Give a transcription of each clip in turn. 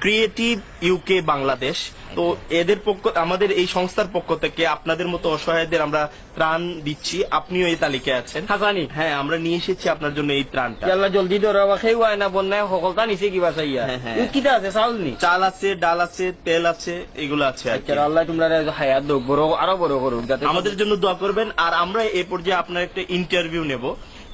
creative UK Bangladesh তো এদের পক্ষ আমাদের এই সংস্থার পক্ষ থেকে আপনাদের মতো অসহায়দের আমরা ত্রাণ দিচ্ছি। আপনিও এই তালিকায় আছেন। হাসানি। হ্যাঁ আমরা নিয়ে এসেছি আপনার জন্য এই ত্রাণটা। জলদি ধরা খেয়ে হয় না বন্যায় সকলটা নিচে কিবা চাইয়া হ্যাঁ, হ্যাঁ। কিটা আছে চাউল নি? চাল আছে ডাল আছে তেল আছে এগুলো আছে আর কি। আচ্ছা আল্লাহ তোমরা হায়াত দোক বড় আরও বড় করুক আমাদের জন্য দোয়া করবেন। আর আমরা এ পর্যায়ে আপনার একটা ইন্টারভিউ নেব।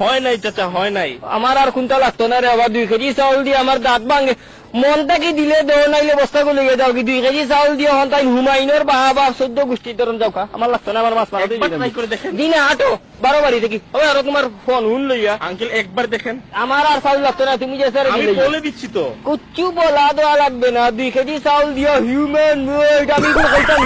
হয় নাই চাচা হয় নাই। আমার আর কোনটা লাগতো না রে আবার দুই কেজি চাউল দিয়ে আমার দাঁত ভাঙে। মনটা কি দিলে দেও নাইলে বস্তা গুলো যাও কি দুই কেজি চাউল দিয়ে হন তাই হুমায়ুনের বা বা চোদ্দ গোষ্ঠীর ধরন যাও খা। আমার লাগতো না আমার মাছ মারা। দিনে আটো বারো বাড়ি থেকে ওই আর তোমার ফোন হুন লইয়া। আঙ্কেল একবার দেখেন। আমার আর চাউল লাগতো না তুমি যে স্যার আমি বলে দিচ্ছি তো। কুচ্ছু বলা দেওয়া লাগবে না দুই কেজি চাউল দিয়া হিউম্যান আমি কইতাম